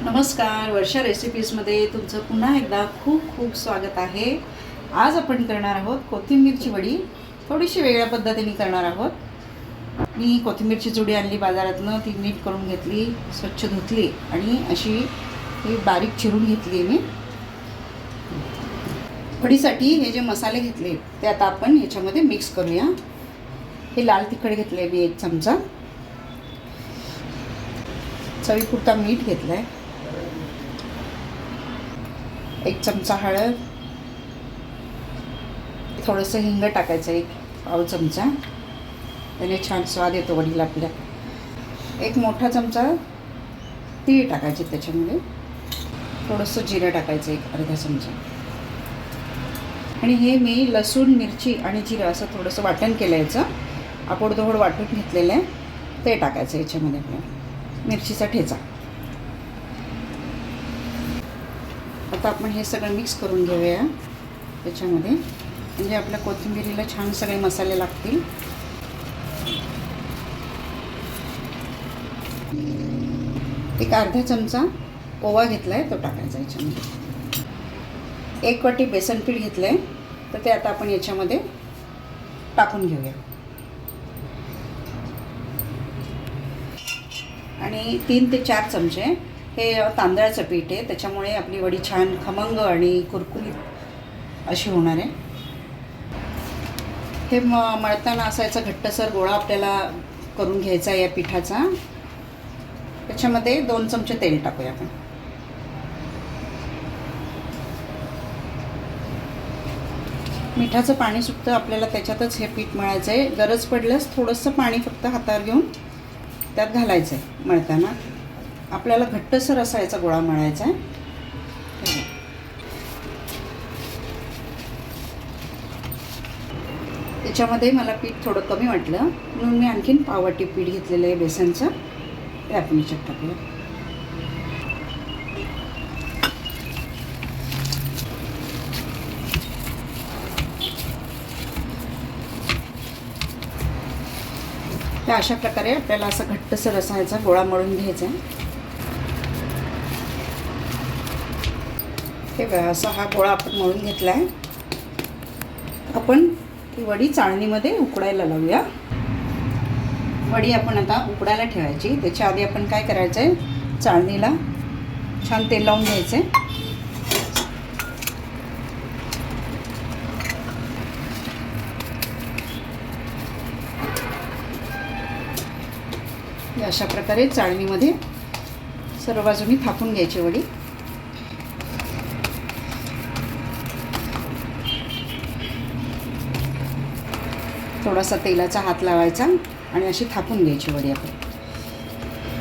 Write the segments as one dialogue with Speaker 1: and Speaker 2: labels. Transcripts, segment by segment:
Speaker 1: नमस्कार वर्षा रेसिपीजमध्ये तुमचं पुन्हा एकदा खूप खूप स्वागत आहे. आज आपण करणार आहोत कोथिंबीरची वडी. थोडीशी वेगळ्या पद्धतीने करणार आहोत. मी कोथिंबीरची जुडी आणली बाजारातनं ती नीट करून घेतली स्वच्छ धुतली आणि अशी ही बारीक चिरून घेतली मी. वडीसाठी हे जे मसाले घेतले ते आता आपण ह्याच्यामध्ये मिक्स करूया. हे लाल तिखट घेतले मी एक चमचा. चवीपुरता मीठ घेतलं आहे एक चमचा हळद थोडंसं हिंग टाकायचं एक पाव चमचा. त्याने छान स्वाद येतो वडीला आपल्या. एक मोठा चमचा तीळ टाकायचे त्याच्यामध्ये. थोडंसं जिरं टाकायचं एक अर्धा चमचा. आणि हे मी लसूण मिरची आणि जिरं असं थोडंसं वाटण केलं याचं. आपोडधोड वाटून घेतलेलं आहे. ते टाकायचं याच्यामध्ये आपल्या मिरचीचा ठेचा. आता आपण हे सगळं मिक्स करून घेऊया त्याच्यामध्ये. म्हणजे आपल्या कोथिंबिरीला छान सगळे मसाले लागतील. एक अर्धा चमचा ओवा घेतला आहे तो टाकायचा याच्यामध्ये. एक वाटी बेसन पीठ घेतलं आहे तर ते आता आपण याच्यामध्ये टाकून घेऊया. आणि तीन ते चार चमचे हे तांदळाचं पीठ आहे. त्याच्यामुळे आपली वडी छान खमंग आणि कुरकुरीत अशी होणार आहे. हे म मळताना असायचा घट्टसर गोळा आपल्याला करून घ्यायचा आहे या पिठाचा. त्याच्यामध्ये दोन चमचे तेल टाकूया आपण. मिठाचं पाणी सुटतं आपल्याला त्याच्यातच हे पीठ मळायचं आहे गरज पडल्यास थोडंसं पाणी फक्त हातावर घेऊन त्यात घालायचं आहे मळताना. आपल्याला घट्टसर असा याचा गोळा मळायचा आहे. त्याच्यामध्ये मला पीठ थोडं कमी वाटलं. म्हणून मी आणखीन पाववाटी पीठ घेतलेलं आहे बेसनचं. ते आपण याच्यात टाकूया. तर अशा प्रकारे आपल्याला असं घट्टसर असा ह्याचा गोळा मळून घ्यायचा आहे. हे असा हा गोळा आपण मळून घेतला आहे आपण ही वडी चाळणीमध्ये उकडायला लावूया. वडी आपण आता उकडायला ठेवायची. त्याच्या आधी आपण काय करायचं आहे चाळणीला छान तेल लावून घ्यायचं आहे अशा प्रकारे चाळणीमध्ये सर्व बाजूनी थापून घ्यायची वडी. थोडासा तेलाचा हात लावायचा आणि अशी थापून घ्यायची वडी आपण.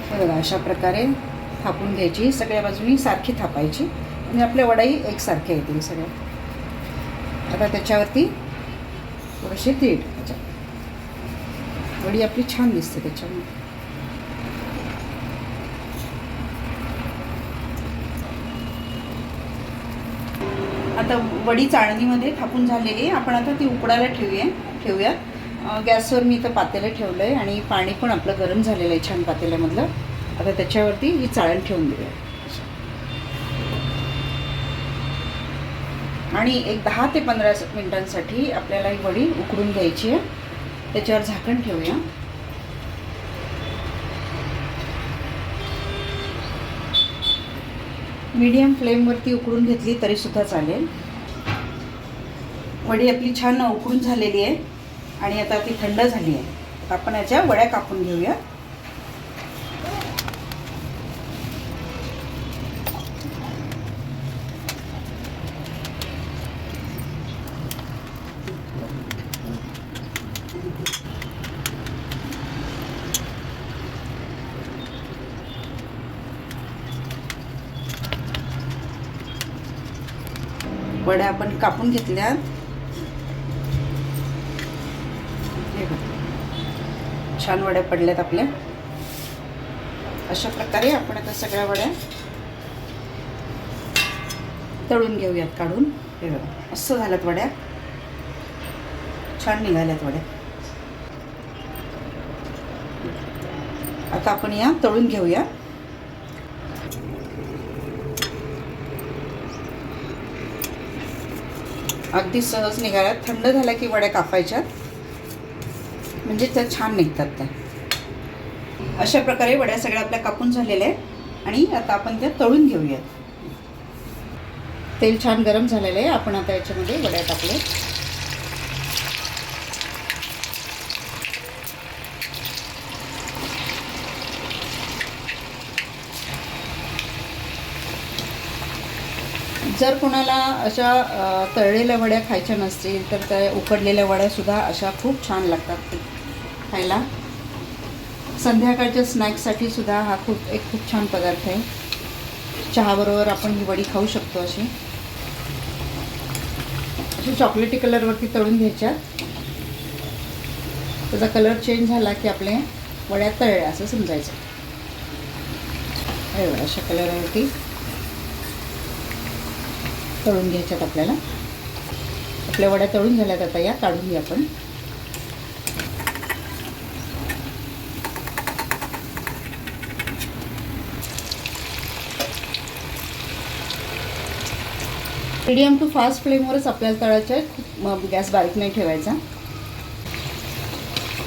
Speaker 1: हे बघा अशा प्रकारे थापून घ्यायची. सगळ्या बाजूनी सारखी थापायची. आणि आपल्या वडाही एकसारख्या येतील सगळ्या. आता त्याच्यावरती थोडेसे तीळ टाकायच्या वडी आपली छान दिसते त्याच्यामध्ये. आता वडी चाळणीमध्ये थापून झालेली आपण आता ती उकडायला ठेवूया ठेवूयात. गॅसवर मी इथं पातेलं ठेवलं आहे आणि पाणी पण आपलं गरम झालेलं आहे छान पातेल्यामधलं. आता त्याच्यावरती ही चाळण ठेवून देऊया. आणि एक दहा ते पंधरा मिनटांसाठी आपल्याला ही वडी उकडून घ्यायची आहे. त्याच्यावर झाकण ठेवूया. मीडियम फ्लेमवरती उकडून घेतली तरीसुद्धा चालेल. वडी आपली छान उकडून झालेली आहे. आणि आता ती थंड झाली आहे. आपण याच्या वड्या कापून घेऊया. वड्या आपण कापून घेतल्यात. छान वड्या पडल्यात आपल्या अशा प्रकारे आपण आता सगळ्या वड्या तळून घेऊयात काढून. हे असं झाल्यात वड्या. छान निघाल्यात वड्या. आता आपण या तळून घेऊया. अगदी सहज निघाल्यात. थंड झाल्या की वड्या कापायच्यात. म्हणजे त्या छान निघतात त्या. अशा प्रकारे वड्या सगळ्या आपल्या कापून झालेल्या आहेत आणि आता आपण त्या तळून घेऊयात. तेल छान गरम झालेलं आहे. आपण आता याच्यामध्ये वड्या टाकले जर कोणाला अशा तळलेल्या वड्या खायच्या नसतील तर त्या उकडलेल्या वड्यासुद्धा अशा खूप छान लागतात. खायला. संध्याकाळच्या स्नॅक्ससाठी सुद्धा हा खूप एक खूप छान पदार्थ आहे. चहाबरोबर आपण ही वडी खाऊ शकतो अशी. अशी चॉकलेटी कलरवरती तळून घ्यायच्या. त्याचा कलर चेंज झाला की आपले वड्या तळल्या असं समजायचं. एवढ्या अशा कलरवरती तळून घ्यायच्यात आपल्याला. आपल्या वड्या तळून झाल्यात आता या काढून घ्या आपण. मीडियम टू फास्ट फ्लेमवरच आपल्याला तळायचं आहे. खूप मग गॅस बारीक नाही ठेवायचा.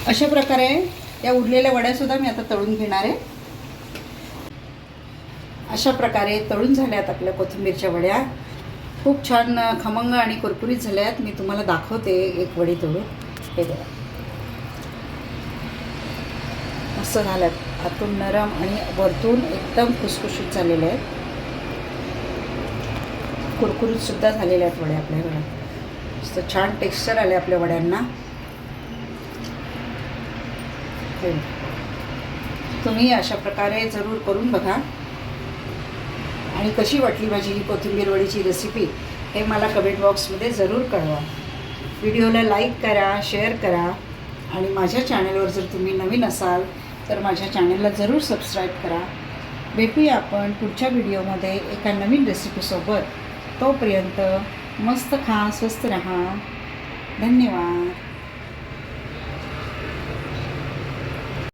Speaker 1: अशा प्रकारे या उरलेल्या वड्यासुद्धा मी आता तळून घेणार आहे. अशा प्रकारे तळून झाल्यात आपल्या कोथिंबीरच्या वड्या. खूप छान खमंग आणि कुरकुरीत झाल्या आहेत. मी तुम्हाला दाखवते एक वडी तळून. हे बघा. असं झाल्यात आतून नरम आणि वरतून एकदम खुसखुशीत झालेले आहेत कुरकुरीतसुद्धा झालेल्या आहेत वड्या आपल्या घरात. मस्त छान टेक्स्चर आले आपल्या वड्यांना. हो. तुम्ही अशा प्रकारे जरूर करून बघा. आणि कशी वाटली माझी ही कोथिंबीर वडीची रेसिपी हे मला कमेंट बॉक्समध्ये जरूर कळवा. व्हिडिओला लाईक करा शेअर करा. आणि माझ्या चॅनलवर जर तुम्ही नवीन असाल तर माझ्या चॅनलला जरूर सबस्क्राईब करा. भेटूया आपण पुढच्या व्हिडिओमध्ये एका नवीन रेसिपीसोबत तोपर्यंत मस्त खा स्वस्त रहा. धन्यवाद.